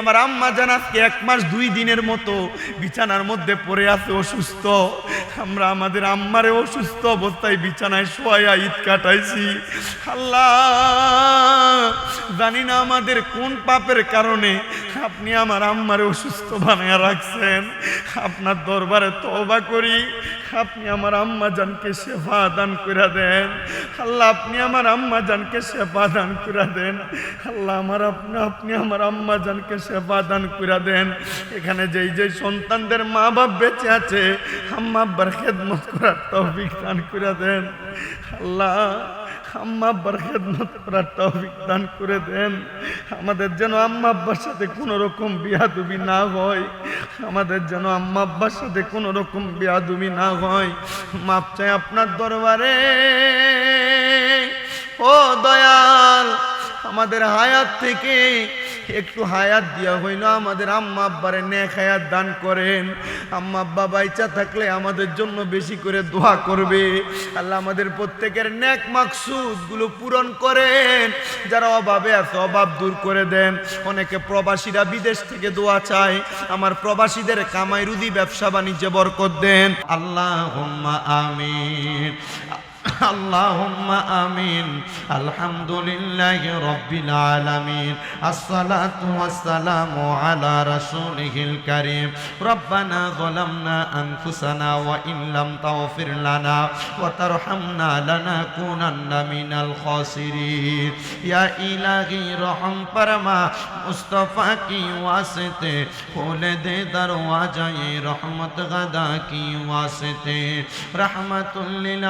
আমার আম্মা জান আজকে এক মাস দুই দিনের মতো বিছানার মধ্যে পড়ে আছে অসুস্থ। আমরা আমাদের আম্মারে অসুস্থ অবস্থায় বিছানায় শোয়া ঈদ কাটাইছি। আল্লাহ, জানি না আমাদের কোন পাপের কারণে আপনি আমার আম্মারে অসুস্থ বানিয়ে রাখছেন। আপনার দরবারে তওবা করি, আপনি আমার আম্মা জানকে সেবা দান করে দেন। আল্লাহ, আপনি আমার আম্মা জানকে সেবা দান করে দেন। আল্লাহ, আমার আপনি আপনি আমার আম্মা জানকে সেবা দান করে দেন। এখানে যেই যেই সন্তানদের মা বাপ বেঁচে আছে আম্মা আব্বার খেদমত করার তৌফিক দান করে দেন। আল্লাহ আম্মা আব্বার খেদমত করার তৌফিক দান করে দেন। আমাদের যেন আম্মা আব্বার সাথে কোনো রকম বিয়াদুবি না হয়। আমাদের যেন আম্মা আব্বার সাথে কোনো রকম বিয়াদুবি না হয়। মাপ চাই আপনার দরবারে। ও দয়াল, আমাদের হায়াত থেকে একটু হায়াত দিয়া হইল, আমাদের আম্মা আব্বারে নেক হায়াত দান করেন। আম্মা আব্বা বাইচা থাকলে আমাদের জন্য বেশি করে দোয়া করবে। আল্লাহ আমাদের প্রত্যেকের নেক মাকসুদগুলো পূরণ করেন। যারা অভাবে আছে, অভাব দূর করে দেন। অনেকে প্রবাসীরা বিদেশ থেকে দোয়া চায়। আমার প্রবাসীদের কামাই রুদি ব্যবসা, বাণিজ্যে বরকত দেন। আল্লাহ আমিন। আল্লাহুম্মা আমিন। আলহামদুলিল্লাহ রব্বিল আলামিন। আসসালাতু ওয়াসসালামু আলা রাসূলিহিল কারীম। রব্বানা যালামনা আনফুসানা ওয়া ইন লাম তাগফির লানা ওয়া তারহামনা লানাকুনান্না মিনাল খাসিরিন। ইয়া ইলাহি রহম ফরমা মুস্তাফা কি ওয়াসিতে, খোলে দে দরওয়াজা রহমত গদা কি ওয়াসিতে। রহমাতুল লিল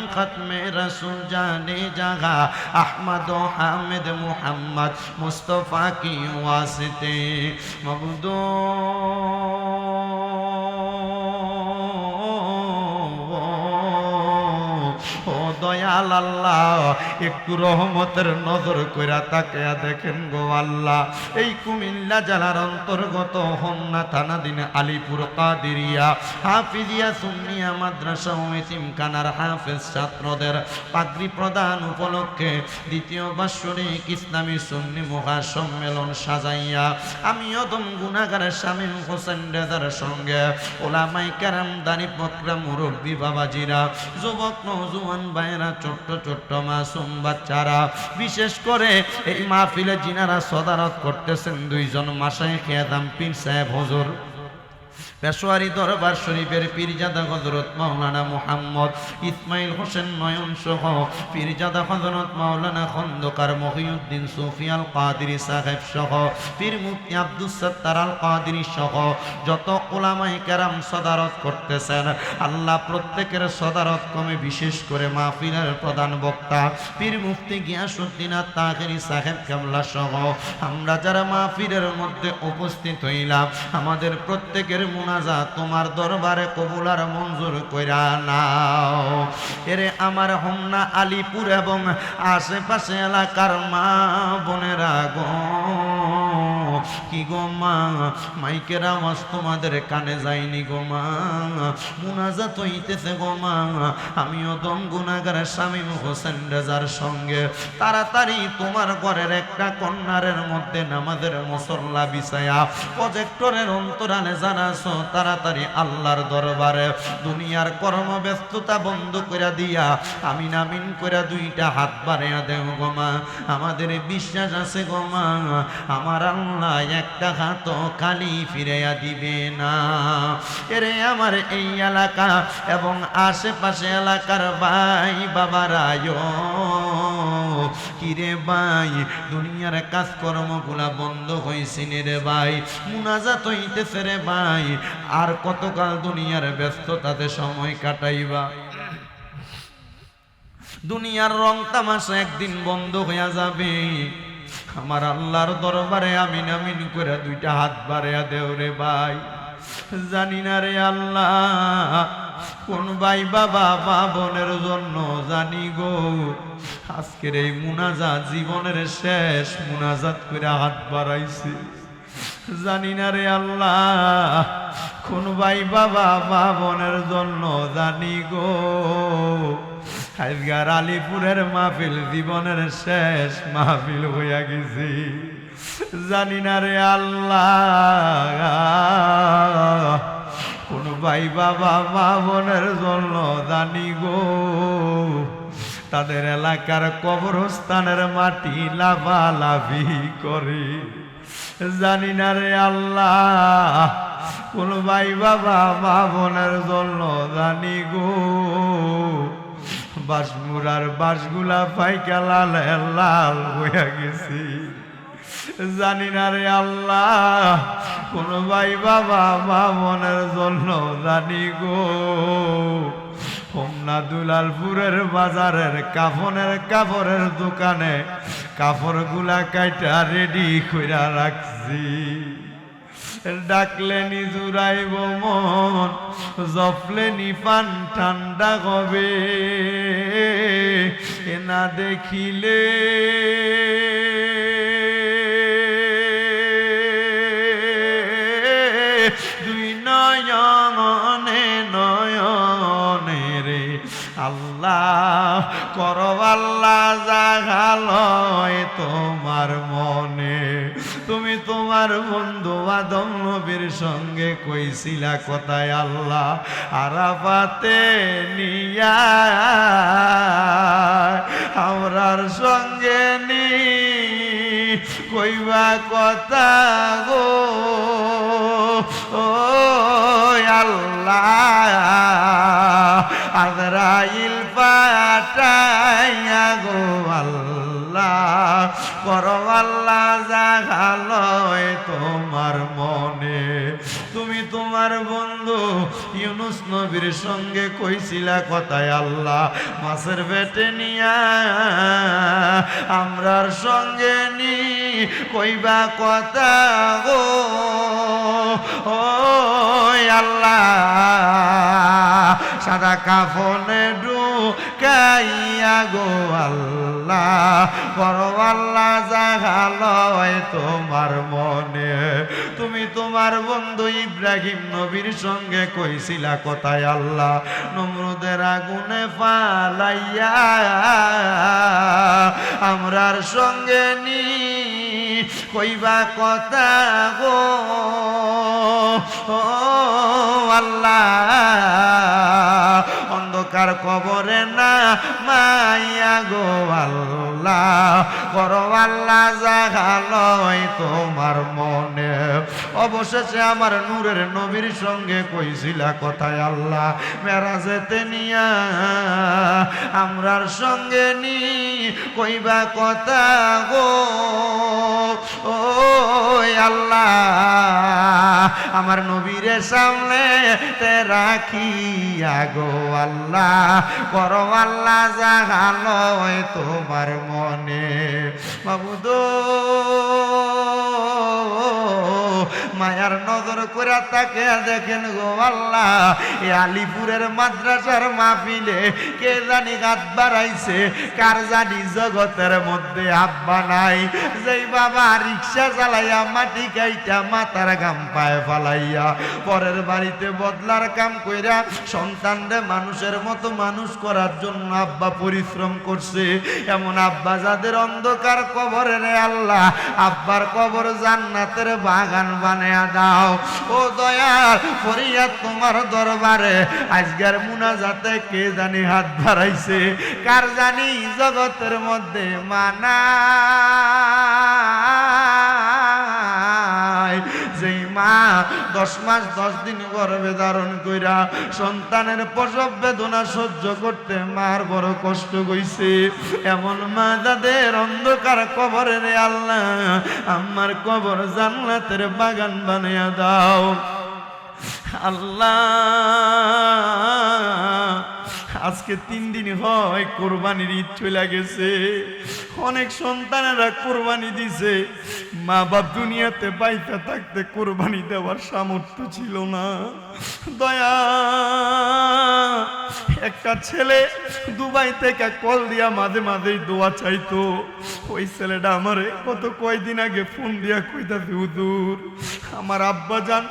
ہم ختم رسول جانے جگہ احمد و حامد محمد مصطفیٰ کی واسطے مبدو দয়াল আল্লাহ একটু রহমতের নজর কইরা তাকিয়া দেখেন গো আল্লাহ। এই কুমিল্লা জেলার অন্তর্গত হোমনা থানাদিন আলিপুর কাদিরিয়া। হাফিজিয়া সুন্নিয়া মাদ্রাসা ও হাফেজ ছাত্রদের পাগড়ি প্রদান উপলক্ষে দ্বিতীয় বাৎসরিক ইসলামী সুন্নি মহা সম্মেলন সাজাইয়া আমি অদম গুণাগারের স্বামী হোসেন রেজার সঙ্গে ওলামাই কেরাম দানি পকরা মুরব্বী বাবাজিরা, যুবক নৌজুয়ান ভাইরা ছোট্ট ছোট্ট মাসুম বাচ্চারা বিশেষ করে এই মাহফিলে যিনারা সদারত করতেছেন দুইজন মাসায় খেয়াদাম পীর সাহেব হজুর। পেশোয়ারি দরবার শরীফের পীরজাদা হজরত মাওলানা মোহাম্মদ ইসমাইল হোসেন নয়ন সহ পীরজাদা হজরত মাওলানা খন্দকার মহিউদ্দিন সুফিয়াল কাদিরি সাহেব সহ, পীর মুফতি আব্দুস সত্তার আল কাদিরি সহ, যত ওলামাই কেরাম সদারত করতেছেন, আল্লাহ প্রত্যেকের সদারত কমে বিশেষ করে মাহফিলের প্রধান বক্তা, পীর মুফতি গিয়াসুদ্দিন আর তাহেরি সাহেব কামলা সহ, আমরা যারা মাহফিলের মধ্যে উপস্থিত হইলাম, আমাদের প্রত্যেকের মুনাজা তোমার দরবারে কবুলার মঞ্জুর কইরা নাও। এরে আমার হোমনা আলিপুর এবং আশেপাশে এলাকার মা বোনেরা গো। কি গো মা, মাইকের আওয়াজ তোমাদের কানে যায়নি গো মা। মুনাজাত হইতেছে গো মা, আমিও দম গুনাগারের স্বামী হোসেন রেজার সঙ্গে। তাড়াতাড়ি তোমার ঘরের একটা কন্যারের মধ্যে নামাজের মসল্লা বিছায়া প্রজেক্টরের অন্তরালে জানাছো তাড়াতাড়ি আল্লাহর দরবারে দুনিয়ার কর্মব্যস্ততা বন্ধ করে দিয়া আমি নামিন করে দুইটা হাত বাড়িয়া দেও গো মা। আমাদের বিশ্বাস আছে গো মা, আমার আল্লাহ একটা হাত খালি ফিরাইয়া দিবে না। এরে আমার এই এলাকা এবং আশেপাশে এলাকার ভাই বাবারায় কিরে ভাই, দুনিয়ার কাজকর্মগুলা বন্ধ হয়েছে রে ভাই, মুনাজাত হইতেছে রে ভাই, আর কতকাল দুনিয়ার ব্যস্ততাতে সময় কাটাইবা? দুনিয়ার রং তামাশা একদিন বন্ধ হইয়া যাবে। আমার আল্লাহর দরবারে আমিন আমিন করে দুইটা হাত বাড়িয়া দেও রে ভাই। জানি না রে আল্লাহ কোন ভাই বাবা, মা বোনের জন্য জানি গো, আজকের এই মুনাজাত জীবনের শেষ মুনাজাত করে হাত বাড়াইছে। জানি না রে আল্লাহ, কোন ভাই বাবা, মা বোনের জন্য জানি গো আজগার আলিপুরের মাহফিল জীবনের শেষ মাহফিল হইয়া গেছি। জানি না রে আল্লাহ কোন ভাই বাবা মা বোনের জন্য জানি গো। তাদের এলাকার কবরস্থানের মাটি লাভালাভি করে। জানি না রে আল্লাহ, কোন ভাই বাবা মা বোনের জন্য জানি গো। বাসমুরার বাসগুলা পাইকা লাল লাল হইয়া গেছি। জানি না রে আল্লাহ, কোন ভাই বাবা মা মনের জন্য জানি গো। হোমনা দুলালপুরের বাজারের কাফনের কাপড়ের দোকানে কাপড়গুলা কাইটা রেডি কইরা রাখছি। ডাকলেনি জুড়াইব মন জপলেনি পান ঠান্ডা কবে না দেখিলে আল্লাহ করো আল্লাহ জাগালয় তোমার মনে। তুমি তোমার বন্ধু আদম নবীর সঙ্গে কইছিলা কথায় আল্লাহ আরাফাতে নিয়া। আমরার সঙ্গে নি কইবা কথা গো। ও আল্লাহ আজরাইল পাটাইয়া গো আল্লাহ। করো আল্লাহ জাগালয় তোমার মনে। তুমি তোমার বন্ধু ইউনুস নবীর সঙ্গে কইছিলা কথায় আল্লাহ, মাছের পেটে নিয়া আমরার সঙ্গে নি, কইবা কথা গো। ও আল্লাহ, সাদা কাফনে ঢুকাইয়া গো আল্লাহ বড় জাগালয় তোমার মনে। তুমি তোমার বন্ধু ইব্রাহিম নবীর সঙ্গে কইছিলা কথায় আল্লাহ, নমরুদের আগুনে ফালাইয়া আমরার সঙ্গে নি। কইবা কথা গো, ও আল্লাহ অন্ধকার কবরে না, মাইয়া গো আল্লাহ। করো আল্লাহ জাগালয় তোমার মনে। অবশেষে আমার নূরের নবীর সঙ্গে কইছিলা কথায় আল্লাহ, মেরাজেতে নিয়া আমরার সঙ্গে নি, কইবা কথা গো। ও আল্লাহ, আমার নবীরে সামনে তে রাখিয়া গো আল্লাহ। করো আল্লাহ জাগালো তোমার মনে। বাবুদ মায়ার নজর করে তাকে দেখেন গো আল্লাহ। এ আলিপুরের মাদ্রাসার মাহফিলে কে জানি গাত বাড়াইছে, কার জানি জগতের মধ্যে আব্বা নাই। যেই বাবা রিক্সা চালাইয়া মাটি কাইটা মাথার গাম পায়ে ফালাইয়া পরের বাড়িতে বদলার কাম কইরা সন্তানরে মানুষের মতো মানুষ করার জন্য আব্বা পরিশ্রম করছে। এমন আব্বা যাদের অন্ধকার কবরে রে আল্লাহ, আব্বার কবর জান্নাতের বাগান বানায়া দাও। ও দয়াল, ফরিয়াদ তোমার দরবারে। আজকের মুনাজাতে কে জানি হাত বাড়াইছে? কার জানি জগতের মধ্যে মানা? মা, দশ মাস দশ দিন গর্ভে ধারণ কইরা সন্তানের প্রসব বেদনা সহ্য করতে মার বড় কষ্ট গইছে এমন মা যাদের অন্ধকার কবরে রে আল্লাহ আমার কবর জান্নাতের বাগান বানিয়ে দাও। আল্লাহ আজকে তিন দিন হয় কোরবানির ঈদ চলে গেছে। অনেক সন্তানেরা কোরবানি দিছে। মা বাপ দুনিয়াতে বাইতে থাকতে কোরবানি দেওয়ার সামর্থ্য ছিল না। দয়া, একটা ছেলে দুবাই থেকে কল দিয়া মাঝে মাঝেই দোয়া চাইতো। ওই ছেলেটা আমারে কত কয়দিন আগে ফোন দিয়া কইতা হুজুর, আমার আব্বা যান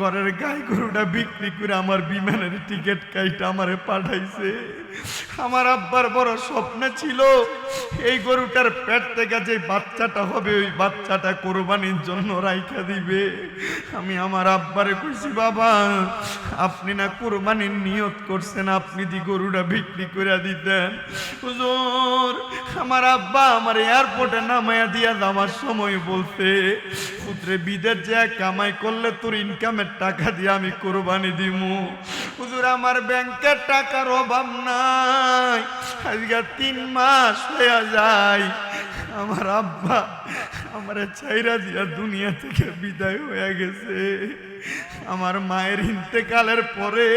ঘরের গায়ে গরুটা বিক্রি করে আমার বিমানের টিকিট কাইটা আমারে পাঠাইছে। আমার আব্বার বড় স্বপ্ন ছিল এই গরুটার পেট থেকে যে বাচ্চাটা হবে, ওই বাচ্চাটা কোরবানির জন্য রাইখা দিবে। আমি আমার আব্বারে কইছি, বাবা, আপনি না কোরবানির নিয়ত করছেন, আপনি দি গরুটা বিক্রি করে দিতেন। হুজুর, আমার আব্বা আমার এয়ারপোর্টে নামাইয়া দিয়া যাওয়ার সময় বলতে পুত্রে, বিদেশ যে কামাই করলে তোর ইনকামের টাকা দিয়ে আমি কোরবানি দিমু। হুজুর আমার ব্যাংকের টাকার অভাব নাই। আজকে তিন মাস হয়ে যায়। আমার আব্বা আমার চাইরা দিয়া দুনিয়া থেকে বিদায় হয়ে গেছে। আমার মায়ের ইন্তেকালের পরে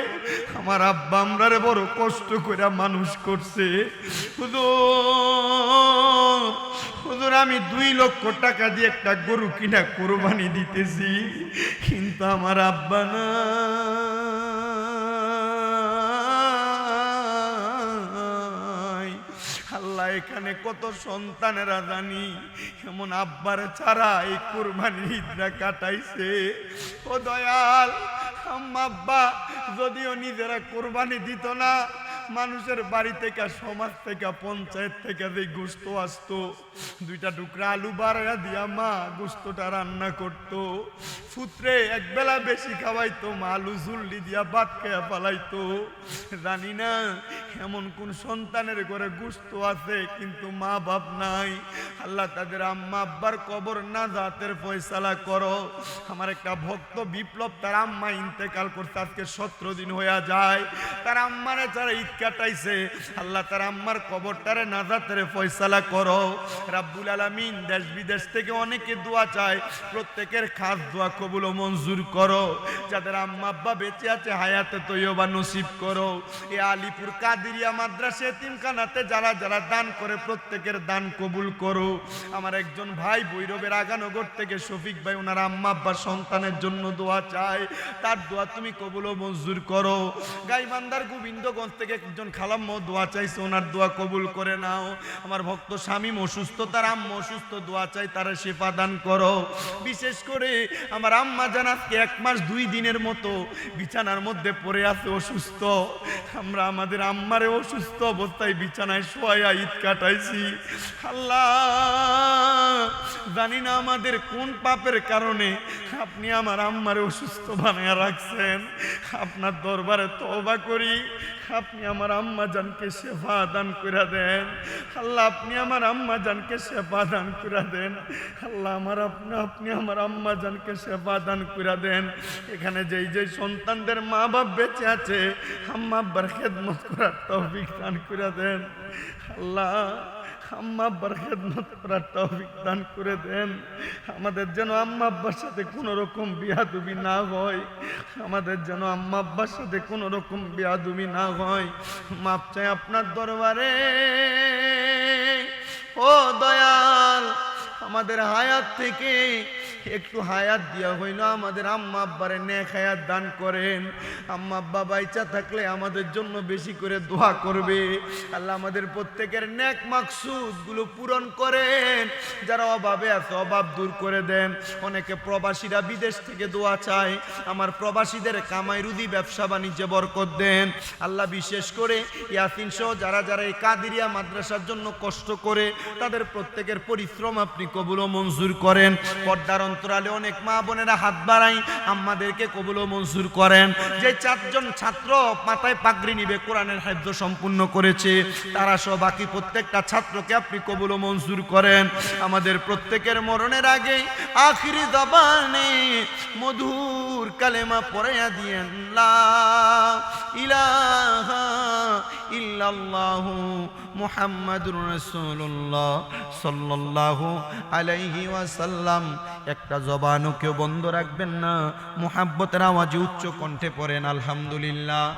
আমার আব্বা আমরারে বড় কষ্ট করে মানুষ করছে। হুজুর হুজুর, আমি দুই লক্ষ টাকা দিয়ে একটা গরু কিনা কোরবানি দিতেছি, কিন্তু আমার আব্বা না এখানে কত সন্তানেরা জানি, এমন আব্বার ছাড়া এই কোরবানি ঈদরা কাটাইছে। ও দয়াল, আম্মা, আব্বা, যদিও নিজেরা কোরবানি দিত না মানুষের বাড়ি থেকে, সমাজ থেকে, পঞ্চায়েত থেকে যে গোস্ত আসতো, দুইটা টুকরা আলু বাড়া দিয়া মা গোস্তটা রান্না করতো। ফুত্রে এক বেলা বেশি খাওয়াইতো, মা আলু ঝুল্লি দিয়া ভাত খেয়া পালাইতো। জানি না এমন কোন সন্তানের ঘরে গোস্ত আছে, কিন্তু মা বাপ নাই। আল্লাহ তাদের আম্মা আব্বার কবর না জাতের ফয়সালা করো। আমার একটা ভক্ত বিপ্লব তার আম্মা ইন্তেকাল করতে আজকে সতেরো দিন হয়ে যায়। তার আম্মারে যারা কাটাইছে। আল্লাহ তার আম্মার কবরটারে নাজাতের ফয়সালা করো। রাব্বুল আলামিন দেশ বিদেশ থেকে অনেকে দোয়া চায়, প্রত্যেকের খাস দোয়া কবুল ও মঞ্জুর করো। যাদের আম্মা আব্বা বেঁচে আছে, হায়াতে তৈয়বা নসিব করো। এ আলিপুর কাদিরিয়া মাদ্রাসে এতিমখানাতে যারা যারা দান করে, প্রত্যেকের দান কবুল করো। আমার একজন ভাই বৈরবের আগানগর থেকে শফিক ভাই, ওনার আম্মা আব্বার সন্তানের জন্য দোয়া চায়। তার দোয়া তুমি কবুল ও মঞ্জুর করো। গাইবান্দার গোবিন্দগঞ্জ থেকে একজন খালাম্ম, দোয়া চাইছে, ওনার দোয়া কবুল করে নাও। আমার ভক্ত স্বামী অসুস্থ, তার আম্মা অসুস্থ, দোয়া চাই, তারা শেফা দান করো। বিশেষ করে আমার আম্মা জানাতকে এক মাস দুই দিনের মতো বিছানার মধ্যে পড়ে আছে, অসুস্থ। আমরা আমাদের আম্মারে অসুস্থ অবস্থায় বিছানায় শোয়া ঈদ কাটাইছি। আল্লাহ, জানি না আমাদের কোন পাপের কারণে আপনি আমার আম্মারে অসুস্থ বানায় রাখছেন। আপনার দরবারে তবা করি, আপনি আমার আম্মা জানকে সেবা দান করে দেন। আল্লাহ, আপনি আমার আম্মা জানকে সেবা দান করে দেন। আল্লাহ, আমার আপনি আপনি আমার আম্মা জানকে সেবা দান করে দেন। এখানে যেই যেই সন্তানদের মা বাপ বেঁচে আছে, আম্মা আব্বার খেদমত করার তৌফিক দান করে দেন। আল্লাহ আম্মা আব্বার খেদমত করার তৌফিক দান করে দেন। আমাদের যেন আম্মা আব্বার সাথে কোনো রকম বিয়াদুবি না হয়। আমাদের যেন আম্মা আব্বার সাথে কোনো রকম বিয়াদুবি না হয়। মাপ চাই আপনার দরবারে। ও দয়াল, আমাদের হায়াত থেকে একটু হায়াত দিয়া হইল, আমাদের আম্মা আব্বারে নেক হায়াত দান করেন। আম্মা আব্বা বাইচা থাকলে আমাদের জন্য বেশি করে দোয়া করবে। আল্লাহ আমাদের প্রত্যেকের নেক মাকসুদগুলো পূরণ করেন। যারা অভাবে আছে, অভাব দূর করে দেন। অনেকে প্রবাসীরা বিদেশ থেকে দোয়া চায়। আমার প্রবাসীদের কামাই রুদি ব্যবসা, বাণিজ্যে বরকত দেন। আল্লাহ বিশেষ করে ইয়াসিন সহ যারা যারা এই কাদিরিয়া মাদ্রাসার জন্য কষ্ট করে, তাদের প্রত্যেকের পরিশ্রম আপনি কবুল মঞ্জুর করেন। পর্দার অন্তরালে অনেক মা বোনেরা হাত বাড়াই আমাদেরকে কবুল ও মঞ্জুর করেন। যে চারজন ছাত্র মাথায় পাগড়ি নিবে, কোরআনের হাদ্য সম্পূর্ণ করেছে, তারা সহ বাকি প্রত্যেকটা ছাত্রকে আপনি কবুল ও মঞ্জুর করেন। আমাদের প্রত্যেকের মরণের আগে আখিরি জবানে মধুর কালেমা পড়াইয়া দিয়েন, লা ইলাহা ইল্লাল্লাহু মুহাম্মাদুর রাসূলুল্লাহ সাল্লাল্লাহু আলাইহি ওয়াসাল্লাম। একটা জবানও কেউ বন্ধ রাখবেন না। মুহাব্বতের আওয়াজে উচ্চ কণ্ঠে পড়েন, আলহামদুলিল্লাহ।